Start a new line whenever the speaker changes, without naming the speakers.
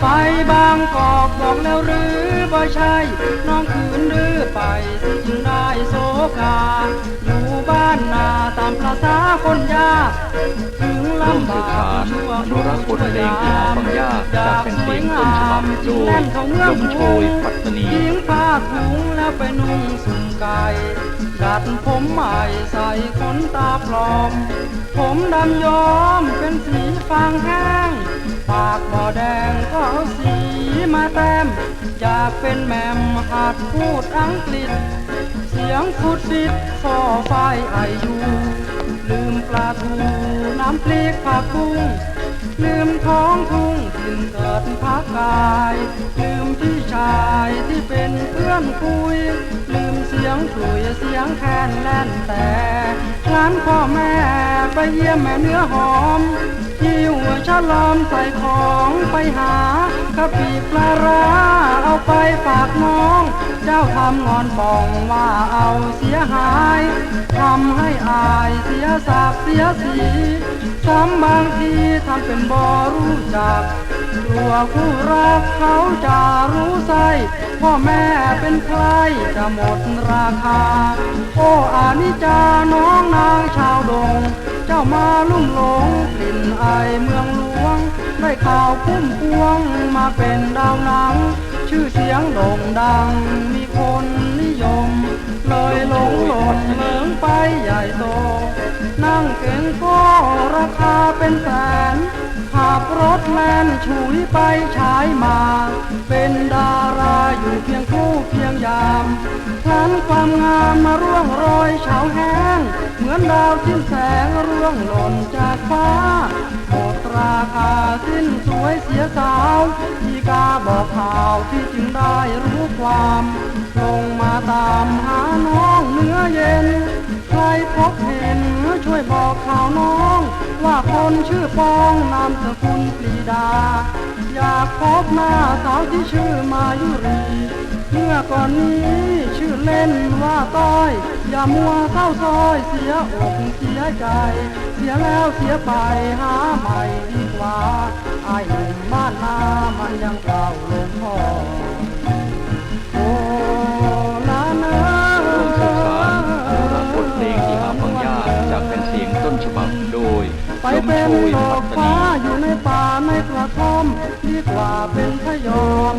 ไปบางกอกบอกแล้วหรือบ่ใช่ น้องคืนหรือไปสิจึงได้โสกา อยู่บ้านนาตามประษาคนยากถึงลำ
บา
กช่ว
นุรักษ์บทเลงที่หางยากจากเป็นเพลงต้นฉบับโดยลมโชยปัตตนี
ยิงผ้าถุงแล้วไปนุ่งสุ่มไก่ดัดผมใหม่ใส่ขนตาปลอม ผมดำย้อมเป็นสีฟางแห้ง ปากบ่อแดง ก็เอาสีมาแต้มอยากเป็นแหมมหัดพูดอังกฤษ เสียงฟุดฟิดฟอไฟไอยูลืมปลาทูน้ำพริกผักกุ้งลืมท้องทุ่งถิ่นเกิดพักกาย ลืมพี่ชายที่เป็นเพื่อนคุย ลืมเสียงขลุยเสียงแคนแล่นแต่งั้นพ่อแม่ไปเยี่ยมแม่เนื้อหอม หิวฉลอมใส่ของไปหากะปิปลาร้าเอาไปฝากน้อง เจ้าทำงอนป่องว่าเอาเสียหายทำให้อายเสียศักเสียสีซ้ำบางทีทำเป็นบ่รู้จักกลัวคู่รักเขาจะรู้ไส้พ่อแม่เป็นใครจะหมดราคา โอ้อานิจาน้องนางชาวดง เจ้ามาลุ่มหลง เมืองหลวง ได้ข่าวพุ่มพวงมาเป็นดาวหนัง ชื่อเสียงโด่งดัง มีคนนิยม เลยหลงหลนเหลิงไปใหญ่โต นั่งเก่งก็ราคาเป็นแสนขับรถแล่นฉุยไปฉายมา เป็นดาราอยู่เพียงคู่เพียงยามพลันความงามมาร่วงโรยเฉาแห้ง เหมือนดาวสิ้นแสงร่วงหล่นจากฟ้า เสียสาวที่กาบอกข่าวที่จึงได้รู้ความลงมาตามหาน้องเนื้อเย็น ใครพบเห็นช่วยบอกข่าวน้อง ว่าคนชื่อปองนามสกุลปรีดา อยากพบหน้าสาวที่ชื่อมายุรีเมื่อก่อนนี้ ชื่อเล่นว่าต้อย อย่ามัวเศร้าซอยเสียอกเสียใจ เสียแล้วเสียไปหาใหม่ดีกว่าไอ้หนุ่มบ้านนามันยังเก่าลงพอโอ้ลาเนอ
ร่วมสืบสานรักษ์บทเพลงที่หาฟังยากจากแผ่นเสียงต้นฉบับโดย
ไป
ลม
เป็
โช
น
ย
ดอ
ปั
ก
ตตา
ฟ้า
นี
อยู่ในป่าในกระท่อมดีกว่าเป็นพยอม